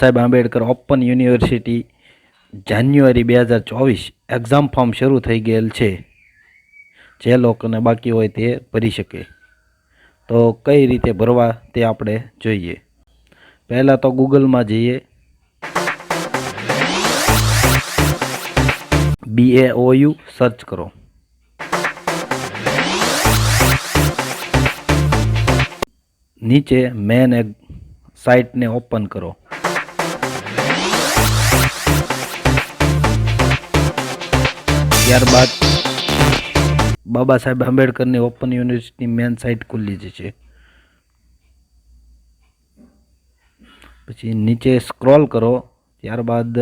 Saheb Ambedkar open university જાન્યુઆરી બે હજાર ચોવીસ એક્ઝામ ફોર્મ શરૂ થઈ ગયેલ છે. જે લોકોને બાકી હોય તે ભરી શકે. તો કઈ રીતે ભરવા તે આપણે જોઈએ. પહેલાં તો ગૂગલમાં જઈએ. બી એ ઓયુ સર્ચ કરો. નીચે મેન એક સાઇટને ઓપન કરો. ત્યારબાદ બાબા સાહેબ આંબેડકરની ઓપન યુનિવર્સિટી મેન સાઇટ ખુલ્લી જશે પછી નીચે સ્ક્રોલ કરો, ત્યારબાદ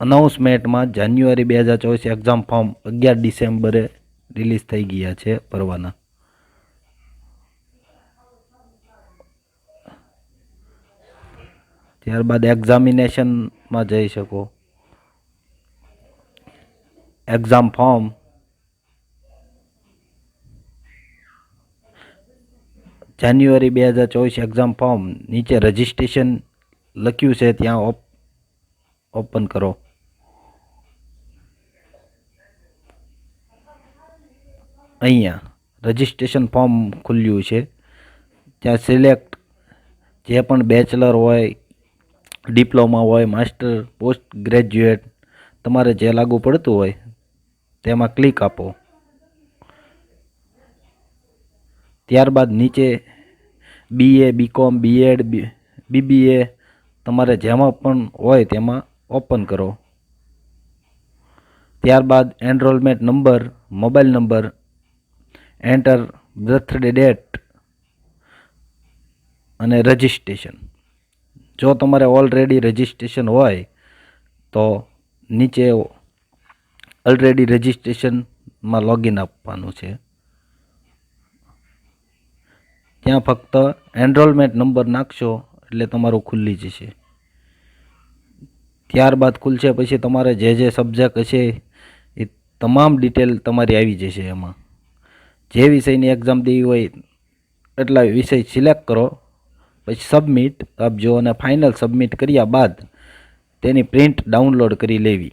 અનાઉન્સમેન્ટમાં જાન્યુઆરી બે હજાર ચોવીસ એક્ઝામ ફોર્મ અગિયાર ડિસેમ્બરે રિલીઝ થઈ ગયા છે ભરવાના. ત્યારબાદ એક્ઝામિનેશનમાં જઈ શકો. એક્ઝામ ફોર્મ જાન્યુઆરી બે હજાર ચોવીસ એક્ઝામ ફોર્મ નીચે રજિસ્ટ્રેશન લખ્યું છે, ત્યાં ઓપ ઓપન કરો. અહીંયા રજિસ્ટ્રેશન ફોર્મ ખુલ્યું છે. ત્યાં સિલેક્ટ જે પણ બેચલર હોય ડિપ્લોમા હોય માસ્ટર પોસ્ટ ગ્રેજ્યુએટ તમારે જે લાગુ પડતું હોય તેમાં ક્લિક આપો. ત્યારબાદ નીચે બીએ બીકોમ બીએડ બીબીએ તમારે જેમાં પણ હોય તેમાં ઓપન કરો. ત્યારબાદ enrollment number mobile number enter birthday date અને રજિસ્ટ્રેશન જો તમારે ઓલરેડી રજિસ્ટ્રેશન હોય, તો નીચે ઓલરેડી રજિસ્ટ્રેશનમાં લોગિન આપવાનું છે. ત્યાં ફક્ત એનરોલમેન્ટ નંબર નાખશો એટલે તમારું ખુલ્લી જશે. ત્યારબાદ ખુલશે પછી તમારે જે જે સબ્જેક્ટ હશે એ તમામ ડિટેલ તમારી આવી જશે એમાં. જે વિષયની એક્ઝામ દેવી હોય એટલા વિષય સિલેક્ટ કરો, પછી સબમિટ આપજો અને ફાઇનલ સબમિટ કર્યા બાદ તેની પ્રિન્ટ ડાઉનલોડ કરી લેવી.